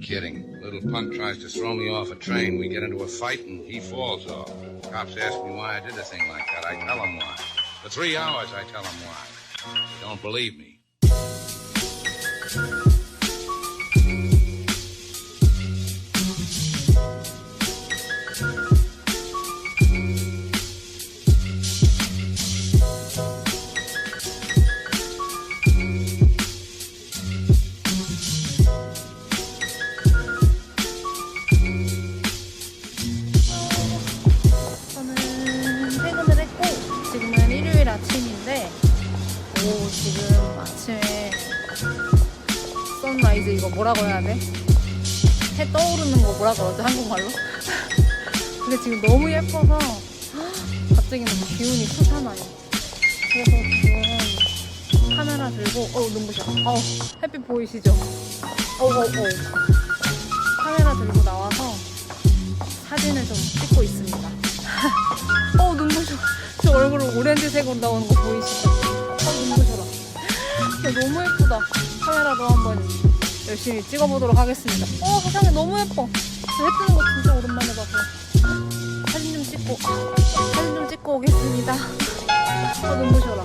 kidding. Little punk tries to throw me off a train. We get into a fight and he falls off. Cops ask me why I did a thing like that. I tell them why. For three hours, I tell them why. They don't believe me. 해 떠오르는 거 뭐라 그러지 한국말로? 근데 지금 너무 예뻐서 갑자기 너무 기운이 솟아나요. 그래서 지금 카메라 들고 어 눈부셔. 어 햇빛 보이시죠? 어어어 카메라 들고 나와서 사진을 좀 찍고 있습니다. 어 눈부셔. 저 얼굴 오렌지색으로 나오는 거 보이시죠? 어 눈부셔라. 야, 너무 예쁘다. 카메라로 한번 열심히 찍어보도록 하겠습니다. 어 세상에 너무 예뻐. 저해 뜨는 거 진짜 오랜만에 봐서 사진 좀 찍고 사진 좀 찍고 오겠습니다. 어 눈부셔라.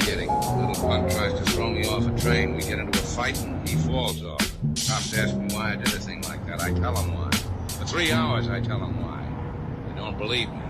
Kidding. Little punk tries to throw me off a train. We get into a fight and he falls off. Cops ask me why I did a thing like that. I tell them why. For three hours, I tell them why. Believe me.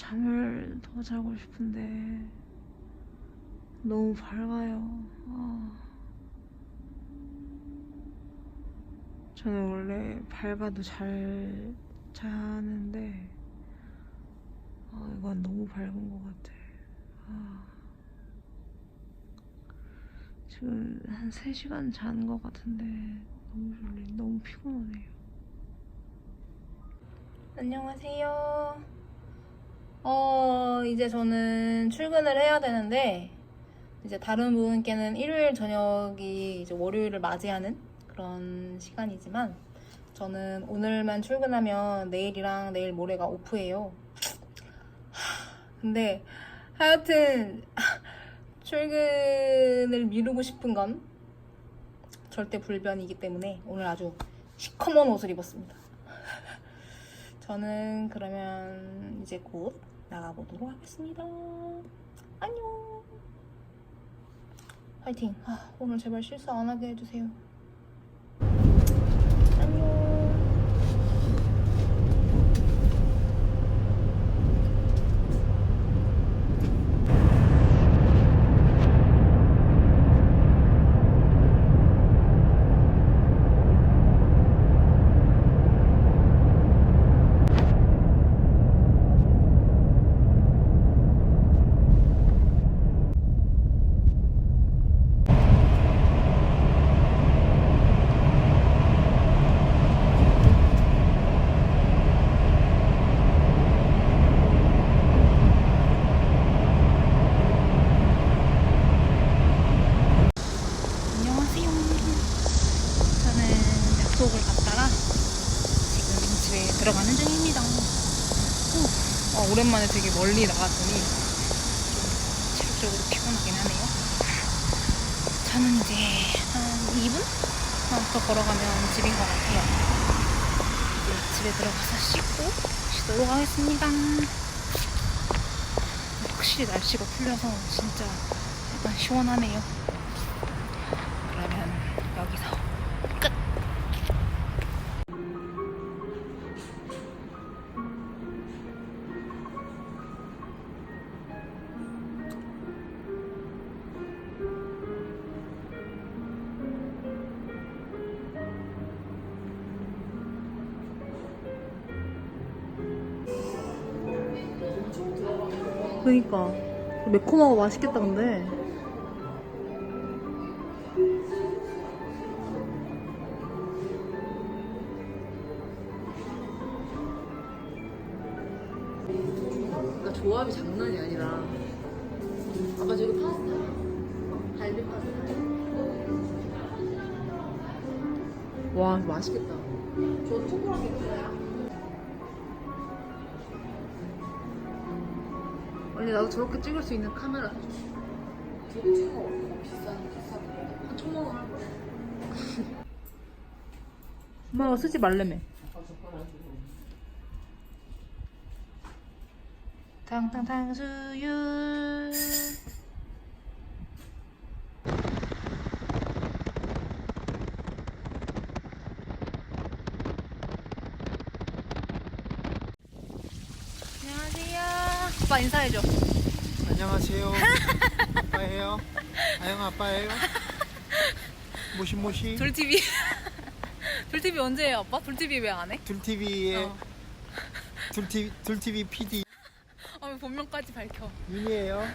잠을 더 자고 싶은데 너무 밝아요. 아. 저는 원래 밝아도 잘 자는데 아, 이건 너무 밝은 것 같아. 아. 지금 한 3시간 잔 것 같은데 너무 졸리, 너무 피곤하네요. 안녕하세요. 어, 이제 저는 출근을 해야 되는데, 이제 다른 분께는 일요일 저녁이 이제 월요일을 맞이하는 그런 시간이지만, 저는 오늘만 출근하면 내일이랑 내일 모레가 오프예요. 하, 근데 하여튼, 출근을 미루고 싶은 건 절대 불변이기 때문에 오늘 아주 시커먼 옷을 입었습니다. 저는 그러면 이제 곧 나가보도록 하겠습니다. 안녕. 화이팅. 아, 오늘 제발 실수 안 하게 해주세요. 안녕. 아, 오랜만에 되게 멀리 나갔더니 좀 체력적으로 피곤하긴 하네요. 저는 이제 한 2분? 더 걸어가면 집인 것 같아요. 이제 집에 들어가서 씻고 쉬도록 하겠습니다. 확실히 날씨가 풀려서 진짜 약간 시원하네요. 그니까. 매콤하고 맛있겠다 근데. 그러니까 조합이 장난이 아니라. 아까 저기 파스타? 갈비 파스타. 와 맛있겠다 언니 나도 저렇게 찍을 수 있는 카메라 사줘 저거 찍어. 비싼 비싼 거한 천만 원할 거야 엄마가 쓰지 말래매 탕탕탕수육 안녕하세요 아빠 인사해줘 안녕하세요. 아빠예요. 아영 아빠예요. 모시모시. 돌TV 돌TV 언제 해요 아빠? 돌TV 왜 안 해? 둘TV의 어. 둘TV 둘TV PD 아, 왜 본명까지 밝혀 윤이에요.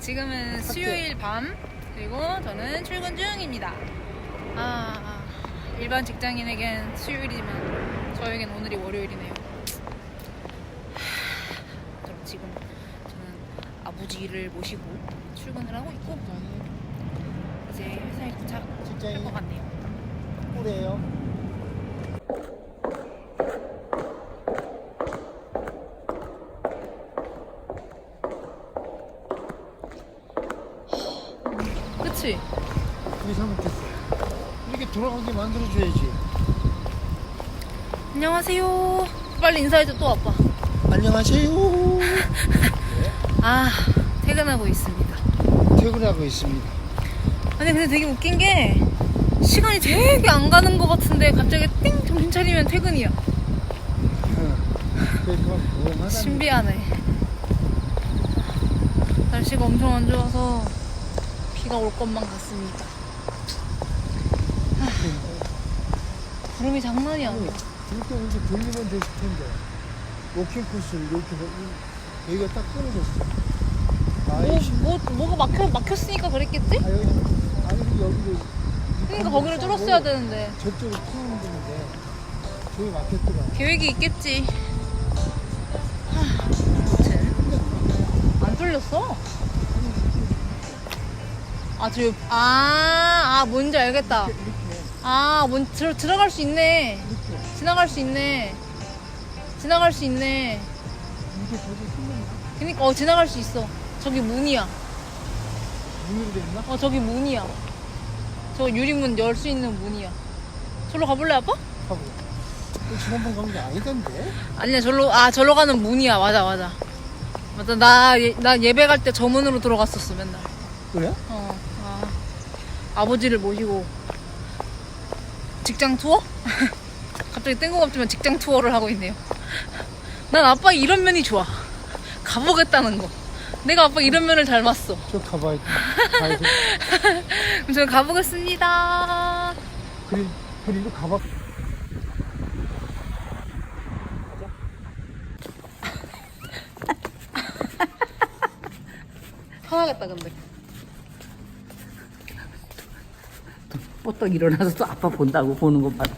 지금은 수요일 밤 그리고 저는 출근 중입니다. 아, 아, 일반 직장인에겐 수요일이지만 저에겐 오늘이 월요일이네요. 하, 그럼 지금 저는 아버지를 모시고 출근을 하고 있고 이제 회사에 도착할 것 같네요. 꿀이에요. 그치? 우리 잘못했어. 이렇게 돌아가게 만들어줘야지. 안녕하세요. 빨리 인사해줘 또 아빠. 안녕하세요. 아 퇴근하고 있습니다. 퇴근하고 있습니다. 아니 근데 되게 웃긴 게 시간이 되게 안 가는 것 같은데 갑자기 띵 정신 차리면 퇴근이야. 신비하네. 날씨가 엄청 안 좋아서 비가 올 것만 같습니다. 하, 구름이 장난이 아니야. 이렇게 이제 돌리면 됐을 텐데. 워킹 코스를 이렇게 해- 여기가 딱 끊어졌어. 뭐. 뭐, 뭐가 막혀, 막혔으니까 그랬겠지? 아 여기 아니 여기를 그러니까 거기를 뚫었어야 되는데. 저쪽을 푸는 건데 저기 막혔더라. 계획이 있겠지. 하, 아무튼. 안 뚫렸어. 아, 저, 아, 아, 뭔지 알겠다. 이렇게 아, 뭔, 들, 들어갈 수 있네. 이렇게 지나갈 수 있네. 지나갈 수 있네. 이게 저기 숨는 그니까, 어, 지나갈 수 있어. 저기 문이야. 문으로 돼 있나? 어, 저기 문이야. 저 유리문 열 수 있는 문이야. 저로 가볼래, 아빠? 하고 또 지난번 간게 아니던데? 아니야, 절로, 아, 절로 가는 문이야. 맞아, 맞아. 맞아, 나, 예, 나 예배 갈 때 저 문으로 들어갔었어, 맨날. 그래? 어, 아, 아버지를 모시고 직장 투어? 갑자기 뜬금없지만 직장 투어를 하고 있네요. 난 아빠 이런 면이 좋아. 가보겠다는 거. 내가 아빠 이런 면을 닮았어. 저 가봐야 돼. 그럼 저는 가보겠습니다. 그리, 그리고 가봐. 화나겠다, 근데. 뽀떡 일어나서 또 아빠 본다고 보는 거 봐라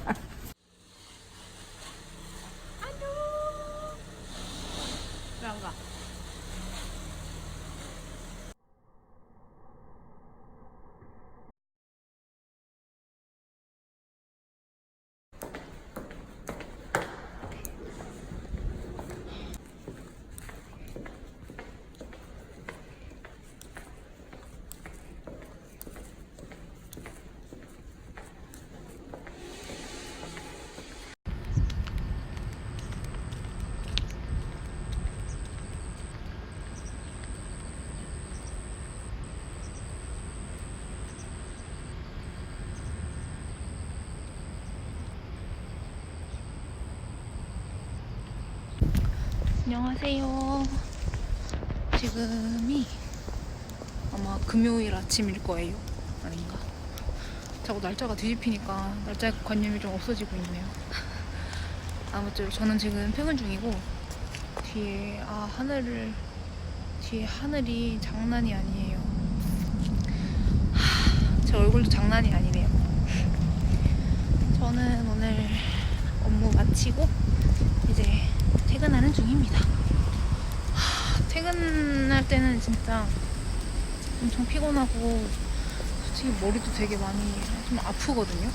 안녕하세요. 지금이 아마 금요일 아침일 거예요. 아닌가? 자꾸 날짜가 뒤집히니까 날짜 관념이 좀 없어지고 있네요. 아무쪼록 저는 지금 퇴근 중이고 뒤에 아 하늘을 뒤에 하늘이 장난이 아니에요. 하, 제 얼굴도 장난이 아니네요. 저는 오늘 업무 마치고 이제 퇴근하는 중입니다. 하, 퇴근할 때는 진짜 엄청 피곤하고 솔직히 머리도 되게 많이 좀 아프거든요.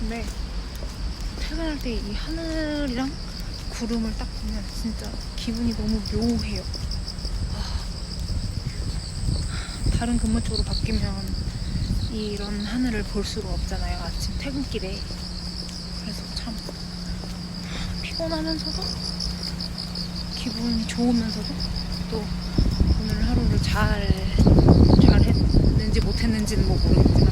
근데 퇴근할 때 이 하늘이랑 구름을 딱 보면 진짜 기분이 너무 묘해요. 아, 다른 근무 쪽으로 바뀌면 이런 하늘을 볼 수가 없잖아요. 아침 퇴근길에. 그래서 참 피곤하면서도 기분이 좋으면서도 또 오늘 하루를 잘, 잘 했는지 못했는지는 뭐 모르겠지만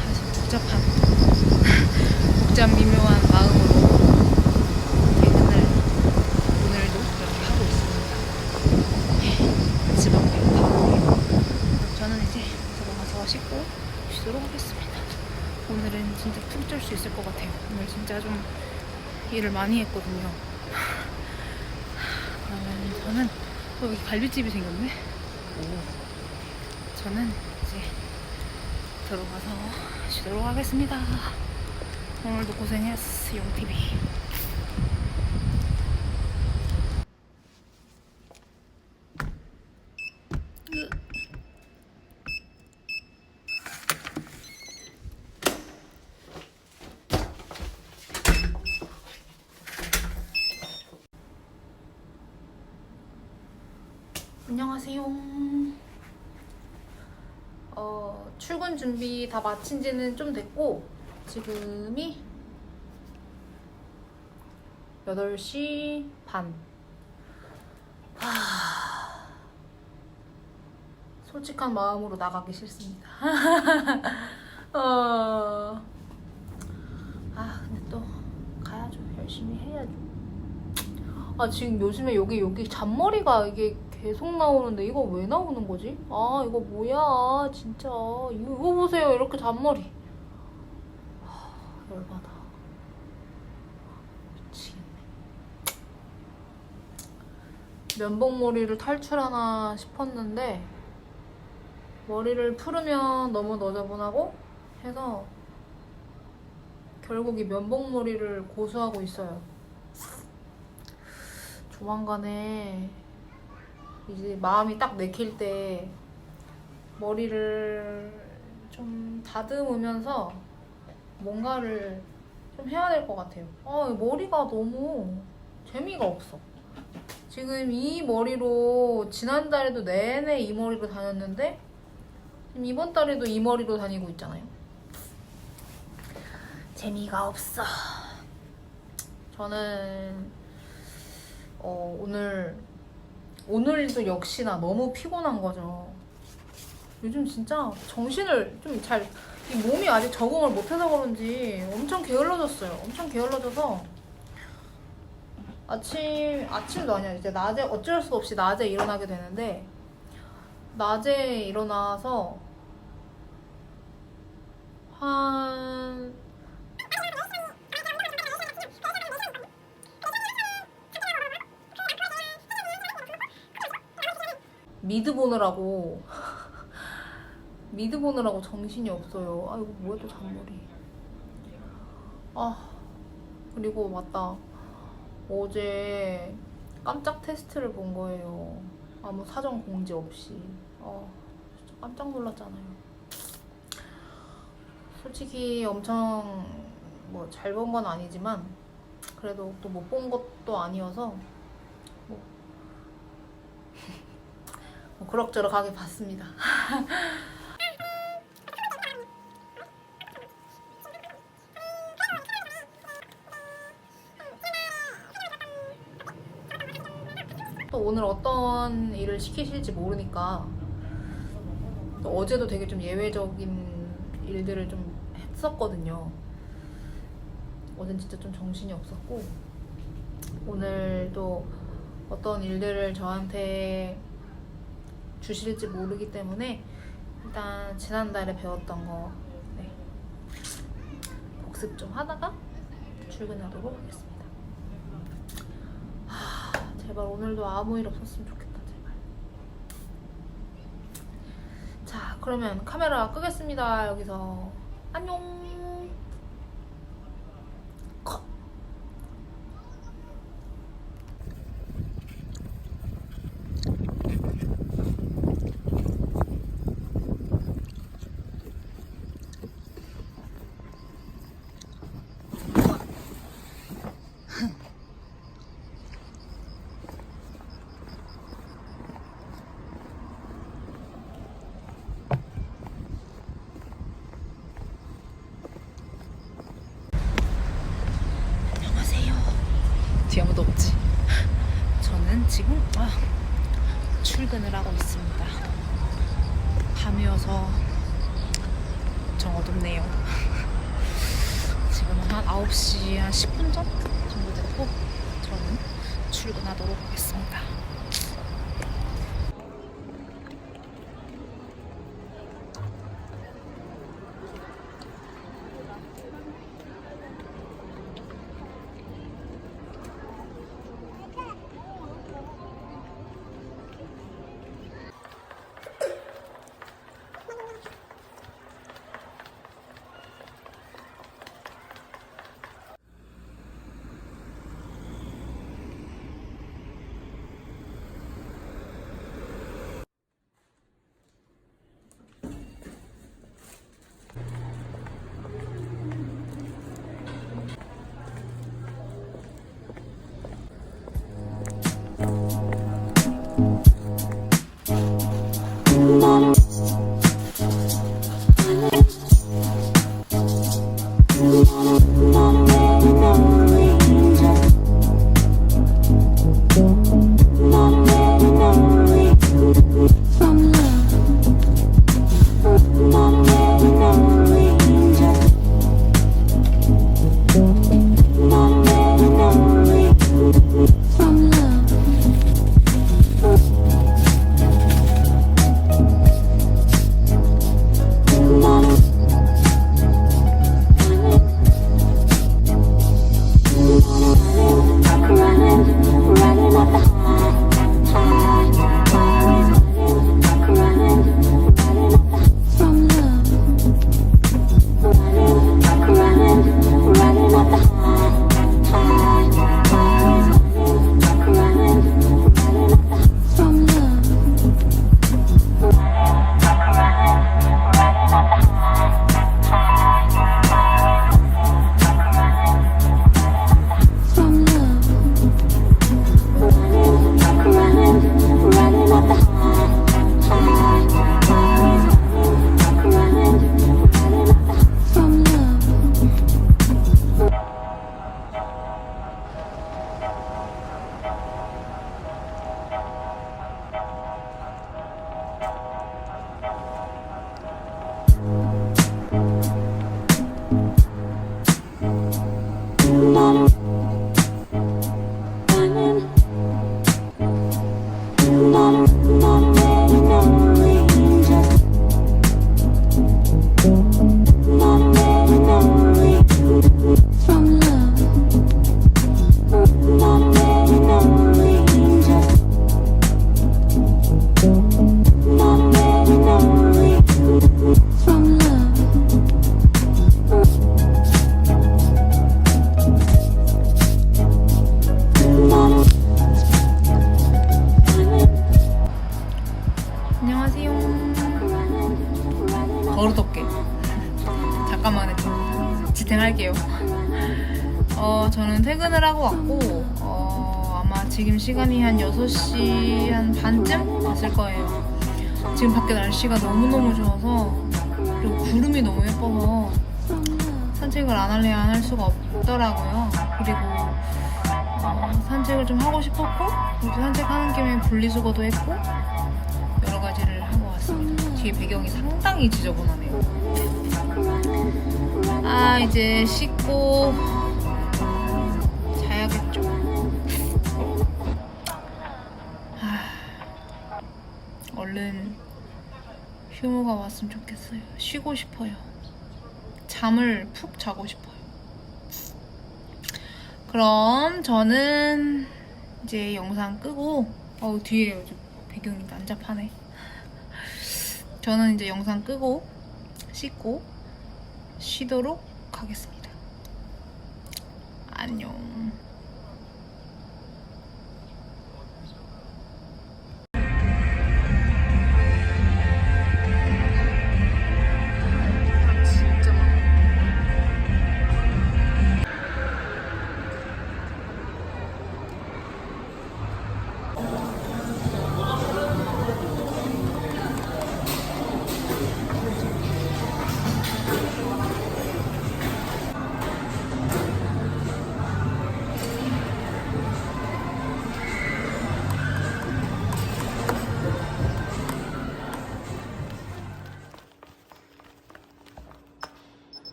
아주 복잡한, 복잡 미묘한 마음으로 퇴근을 오늘도 그렇게 하고 있습니다. 집 앞에 가보고요. 저는 이제 들어가서 씻고 쉬도록 하겠습니다. 오늘은 진짜 푹 잘 수 있을 것 같아요. 오늘 진짜 좀 일을 많이 했거든요. 그러면 저는 어, 여기 갈비집이 생겼네. 오. 저는 이제 들어가서 쉬도록 하겠습니다. 오늘도 고생했어, 용TV. 안녕하세요. 어, 출근 준비 다 마친 지는 좀 됐고, 지금이 8시 반. 하... 솔직한 마음으로 나가기 싫습니다. 어... 아, 근데 또 가야죠. 열심히 해야죠. 아, 지금 요즘에 여기, 여기 잔머리가 이게 계속 나오는데 이거 왜 나오는 거지? 아 이거 뭐야? 진짜. 이거, 보세요. 이렇게 잔머리. 하, 열받아. 미치겠네. 면봉머리를 탈출하나 싶었는데 머리를 풀으면 너무 너저분하고 해서 결국 이 면봉머리를 고수하고 있어요. 조만간에 이제 마음이 딱 내킬 때 머리를 좀 다듬으면서 뭔가를 좀 해야 될 것 같아요. 아, 머리가 너무 재미가 없어. 지금 이 머리로 지난달에도 내내 이 머리로 다녔는데 지금 이번 달에도 이 머리로 다니고 있잖아요. 재미가 없어. 저는 어, 오늘 오늘도 역시나 너무 피곤한 거죠. 요즘 진짜 정신을 좀 잘, 이 몸이 아직 적응을 못해서 그런지 엄청 게을러졌어요. 엄청 게을러져서 아침, 아침도 아니야. 이제 낮에 어쩔 수 없이 낮에 일어나게 되는데 낮에 일어나서 한 미드 보느라고 미드 보느라고 정신이 없어요. 아 이거 뭐야 또 잔머리. 아 그리고 맞다. 어제 깜짝 테스트를 본 거예요. 아무 사전 공지 없이. 아 진짜 깜짝 놀랐잖아요. 솔직히 엄청 뭐 잘 본 건 아니지만 그래도 또 못 본 것도 아니어서 뭐 뭐 그럭저럭 하게 봤습니다. 또 오늘 어떤 일을 시키실지 모르니까 또 어제도 되게 좀 예외적인 일들을 좀 했었거든요. 어젠 진짜 좀 정신이 없었고 오늘도 어떤 일들을 저한테 주실지 모르기 때문에 일단 지난달에 배웠던 거 네, 복습 좀 하다가 출근하도록 하겠습니다. 하, 제발 오늘도 아무 일 없었으면 좋겠다 제발. 자 그러면 카메라 끄겠습니다 여기서 안녕. 컷. 안녕하세요. 뒤에 아무도 없지? 저는 지금 아, 출근을 하고 있습니다. 밤이어서 좀 어둡네요. 지금은 한 9시 한 10분 전 matter. 어, 저는 퇴근을 하고 왔고, 어, 아마 지금 시간이 한 6시 한 반쯤 됐을 거예요. 지금 밖에 날씨가 너무너무 좋아서, 그리고 구름이 너무 예뻐서 산책을 안 할래 안할 수가 없더라고요. 그리고 어, 산책을 좀 하고 싶었고, 산책하는 김에 분리수거도 했고, 여러 가지를 하고 왔습니다. 뒤에 배경이 상당히 지저분하네요. 아 이제 씻고 자야겠죠? 아, 얼른 휴무가 왔으면 좋겠어요. 쉬고 싶어요. 잠을 푹 자고 싶어요. 그럼 저는 이제 영상 끄고 어우 뒤에 배경이 난잡하네. 저는 이제 영상 끄고 씻고 쉬도록 하겠습니다. 안녕.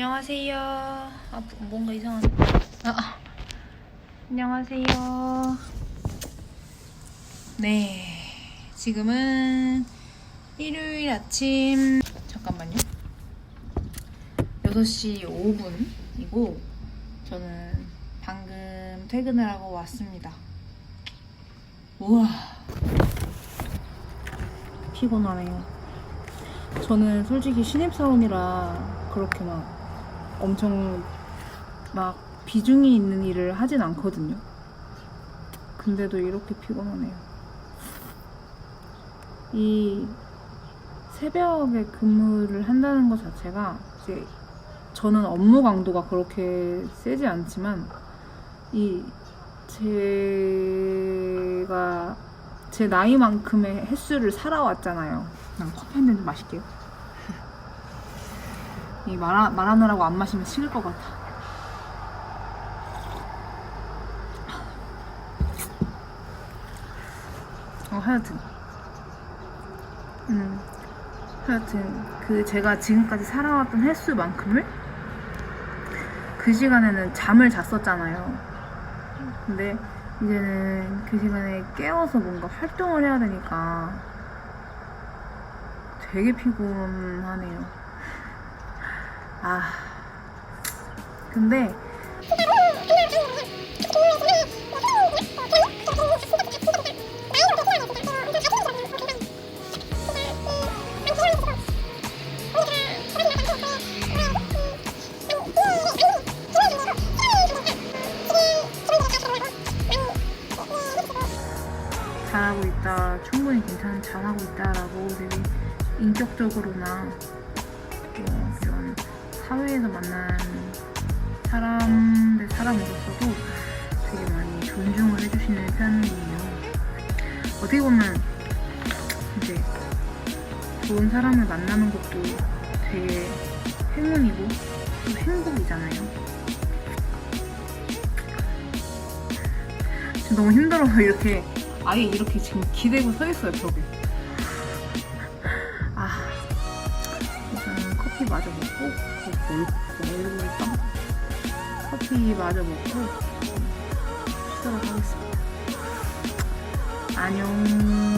안녕하세요. 아, 뭐- 뭔가 이상하네. 아, 아. 안녕하세요. 네. 지금은 일요일 아침. 잠깐만요. 6시 5분이고, 저는 방금 퇴근을 하고 왔습니다. 우와. 피곤하네요. 저는 솔직히 신입사원이라 그렇게 막 엄청 막 비중이 있는 일을 하진 않거든요. 근데도 이렇게 피곤하네요. 이 새벽에 근무를 한다는 것 자체가 이제 저는 업무 강도가 그렇게 세지 않지만 이 제가 제 나이만큼의 횟수를 살아왔잖아요. 난 커피 한 잔 좀 마실게요. 이 말하, 말하느라고 안 마시면 식을 것 같아. 어, 하여튼. 음, 하여튼, 그 제가 지금까지 살아왔던 횟수만큼을 그 시간에는 잠을 잤었잖아요. 근데 이제는 그 시간에 깨워서 뭔가 활동을 해야 되니까 되게 피곤하네요. 아. 근데 잘하고 있다, 충분히 괜찮은 잘하고 있다라고 되게 인격적으로나 사회에서 만난 사람 대 사람으로서도 되게 많이 존중을 해주시는 편이에요. 어떻게 보면 이제 좋은 사람을 만나는 것도 되게 행운이고 또 행복이잖아요. 지금 너무 힘들어서 이렇게 아예 이렇게 지금 기대고 서 있어요 벽에. 뭘, 뭘빵 커피 마저 먹고 쉬도록 하겠습니다. 안녕.